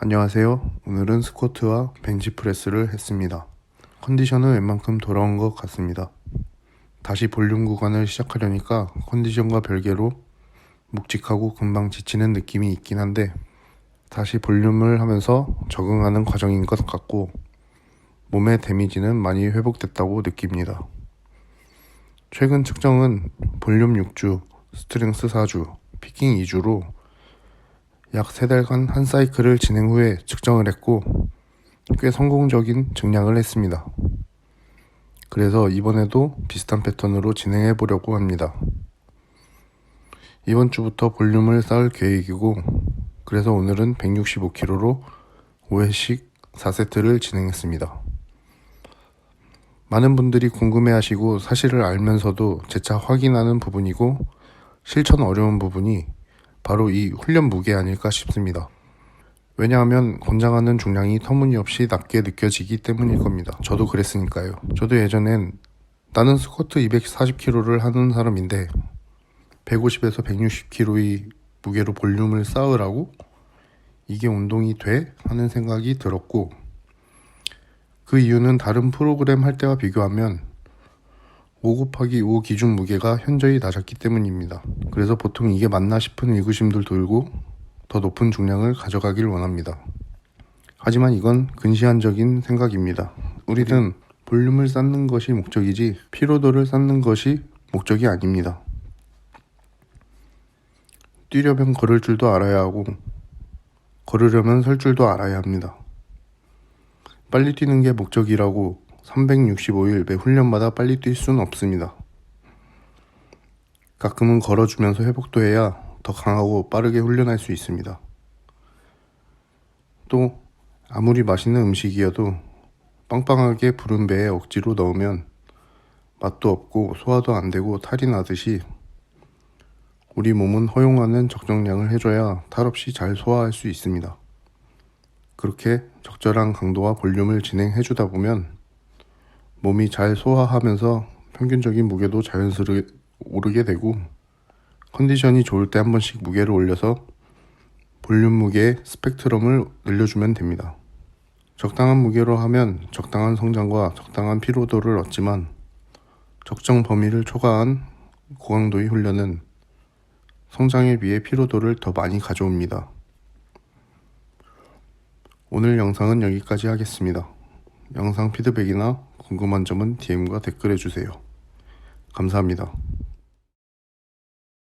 안녕하세요. 오늘은 스쿼트와 벤치프레스를 했습니다. 컨디션은 웬만큼 돌아온 것 같습니다. 다시 볼륨 구간을 시작하려니까 컨디션과 별개로 묵직하고 금방 지치는 느낌이 있긴 한데 다시 볼륨을 하면서 적응하는 과정인 것 같고 몸의 데미지는 많이 회복됐다고 느낍니다. 최근 측정은 볼륨 6주, 스트렝스 4주, 피킹 2주로 약 3달간 한 사이클을 진행 후에 측정을 했고 꽤 성공적인 증량을 했습니다. 그래서 이번에도 비슷한 패턴으로 진행해 보려고 합니다. 이번 주부터 볼륨을 쌓을 계획이고 그래서 오늘은 165kg로 5회씩 4세트를 진행했습니다. 많은 분들이 궁금해 하시고 사실을 알면서도 재차 확인하는 부분이고 실천 어려운 부분이 바로 이 훈련 무게 아닐까 싶습니다. 왜냐하면 권장하는 중량이 터무니없이 낮게 느껴지기 때문일 겁니다. 저도 그랬으니까요. 저도 예전엔 나는 스쿼트 240kg를 하는 사람인데 150에서 160kg의 무게로 볼륨을 쌓으라고 이게 운동이 돼? 하는 생각이 들었고 그 이유는 다른 프로그램 할 때와 비교하면 5 곱하기 5 기준 무게가 현저히 낮았기 때문입니다. 그래서 보통 이게 맞나 싶은 의구심들 들고 더 높은 중량을 가져가길 원합니다. 하지만 이건 근시안적인 생각입니다. 우리는 볼륨을 쌓는 것이 목적이지 피로도를 쌓는 것이 목적이 아닙니다. 뛰려면 걸을 줄도 알아야 하고 걸으려면 설 줄도 알아야 합니다. 빨리 뛰는 게 목적이라고 365일 매 훈련마다 빨리 뛸 수는 없습니다. 가끔은 걸어주면서 회복도 해야 더 강하고 빠르게 훈련할 수 있습니다. 또 아무리 맛있는 음식이어도 빵빵하게 부른 배에 억지로 넣으면 맛도 없고 소화도 안 되고 탈이 나듯이 우리 몸은 허용하는 적정량을 해줘야 탈 없이 잘 소화할 수 있습니다. 그렇게 적절한 강도와 볼륨을 진행해 주다 보면 몸이 잘 소화하면서 평균적인 무게도 자연스럽게 오르게 되고 컨디션이 좋을 때 한 번씩 무게를 올려서 볼륨 무게의 스펙트럼을 늘려주면 됩니다. 적당한 무게로 하면 적당한 성장과 적당한 피로도를 얻지만 적정 범위를 초과한 고강도의 훈련은 성장에 비해 피로도를 더 많이 가져옵니다. 오늘 영상은 여기까지 하겠습니다. 영상 피드백이나 궁금한 점은 DM과 댓글해 주세요. 감사합니다.